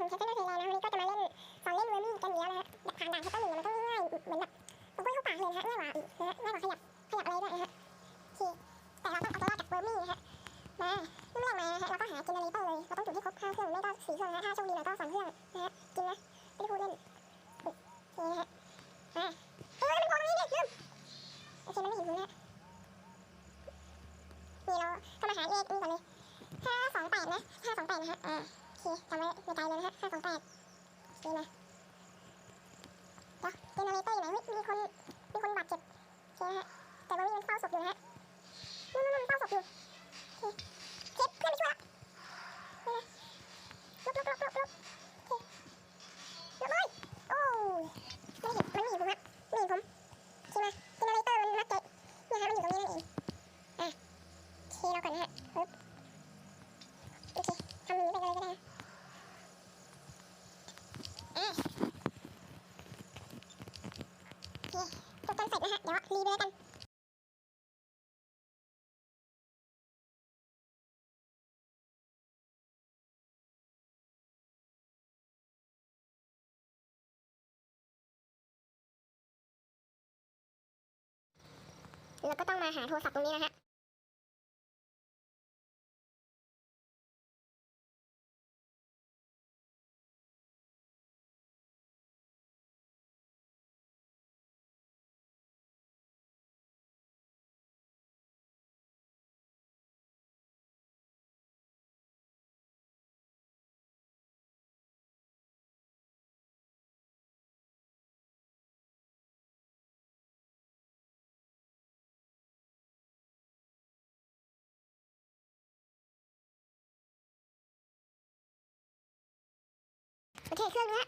ผมแคปเจอร์ไทยแลนด์นะวันนี้ก็จะมาเล่นสอนเล่นเวอร์มี่กันเยอะนะฮะผ่านด่านแคปเจอร์หนึ่งมันต้องง่ายๆเหมือนแบบตรงกล้วยเข้าปากเลยนะฮะง่ายกว่าอีกนะฮะง่ายกว่าขยับขยับอะไรด้วยนะฮะโอเคแต่เราต้องเอาตัวรอดจากเวอร์มี่นะฮะมาเรื่องแรกมาฮะเราก็หาเจเนเรเตอร์เลยเราต้องจุดให้ครบห้าเครื่องไม่ก็สี่เครื่องนะฮะถ้าโชคดีหน่อยก็สามเครื่องนะฮะจริงนะไม่ได้พูดเล่นโอเคนะฮะมาเออมันโผล่ตรงนี้ดิลืมโอเคมันไม่เห็นผมนะฮะนี่เราก็มาหาเลขนี่ก่อนเลยห้าสองแปดนะห้าสองแปดนะฮะอ่า โอเคจำไว้ในใจเลยนะฮะห้าสองแปดโอเคนะเดี๋ยวเจนเนอเรเตอร์อยู่ไหนมีคนมีคนบาดเจ็บโอเคนะฮะแต่ว่ามีมันเฝ้าศพอยู่นะฮะนู่นนู่นนู่นเฝ้าศพอยู่โอเคเจ็บเพื่อนไปช่วยละนี่นะลุกลุกลุกลุกลุกโอเคลุกเลยโอ้ยไม่เห็นมันไม่เห็นผมฮะไม่เห็นผมโอเคมาเจเนเรเตอร์มันมักจะเนี่ยฮะมันอยู่ตรงนี้นั่นเองอะโอเคเราก่อนนะฮะปึ๊บโอเคทำอย่างนี้ไปเลยก็ได้นะ อะ คจบกันเสร็จนะฮะ เดี๋ยวรีเบลกันแล้วก็ต้องมาหาโทรศัพท์ตรงนี้นะฮะ โอเคเครื่องนี้